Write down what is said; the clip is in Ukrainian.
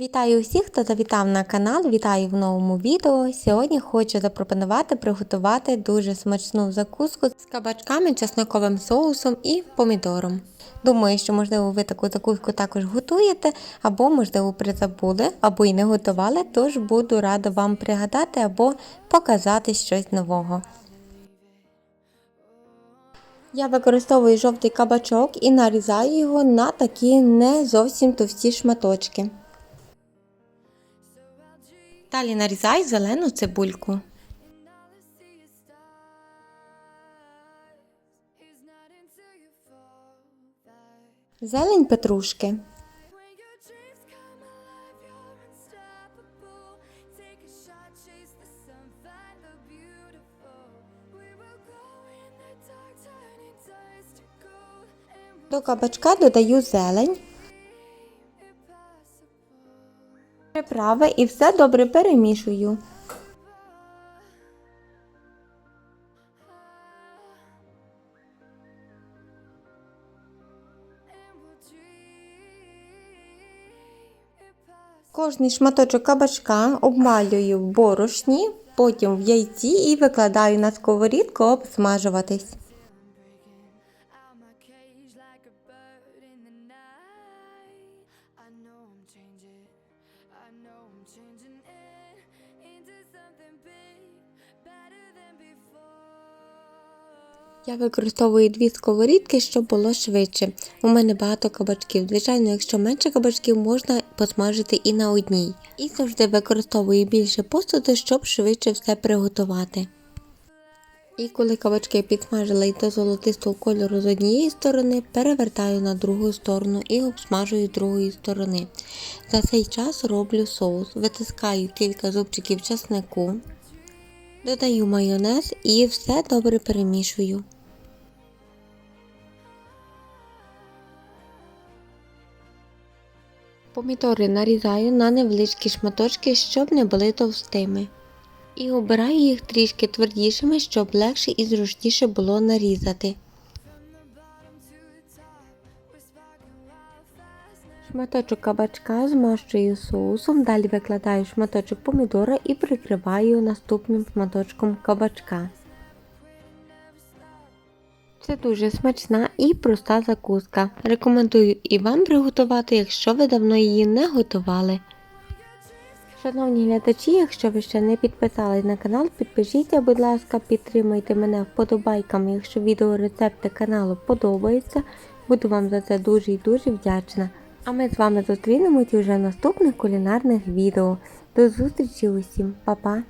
Вітаю усіх, хто завітав на канал, вітаю в новому відео. Сьогодні хочу запропонувати приготувати дуже смачну закуску з кабачками, чесноковим соусом і помідором. Думаю, що можливо ви таку закуску також готуєте, або, можливо, призабули, або й не готували, тож буду рада вам пригадати або показати щось нового. Я використовую жовтий кабачок і нарізаю його на такі не зовсім товсті шматочки. Далі нарізай зелену цибульку. Зелень петрушки. До кабачка додаю зелень, приправи і все добре перемішую. Кожний шматочок кабачка обмалюю в борошні, потім в яйці і викладаю на сковорідку обсмажуватись. Changing it into something big, better than before. Я використовую дві сковорідки, щоб було швидше. У мене багато кабачків. Звичайно, якщо менше кабачків, можна посмажити і на одній. І завжди використовую більше посуду, щоб швидше все приготувати. І коли кабачки підсмажила до золотистого кольору з однієї сторони, перевертаю на другу сторону і обсмажую з другої сторони. За цей час роблю соус, витискаю кілька зубчиків часнику, додаю майонез і все добре перемішую. Помідори нарізаю на невеличкі шматочки, щоб не були товстими. І обираю їх трішки твердішими, щоб легше і зручніше було нарізати. Шматочок кабачка змащую соусом, далі викладаю шматочок помідора і прикриваю наступним шматочком кабачка. Це дуже смачна і проста закуска. Рекомендую і вам приготувати, якщо ви давно її не готували. Шановні глядачі, якщо ви ще не підписались на канал, підпишіться, будь ласка, підтримайте мене вподобайками, якщо відео рецепти каналу подобаються. Буду вам за це дуже і дуже вдячна. А ми з вами зустрінемось уже в наступних кулінарних відео. До зустрічі усім, Па-па!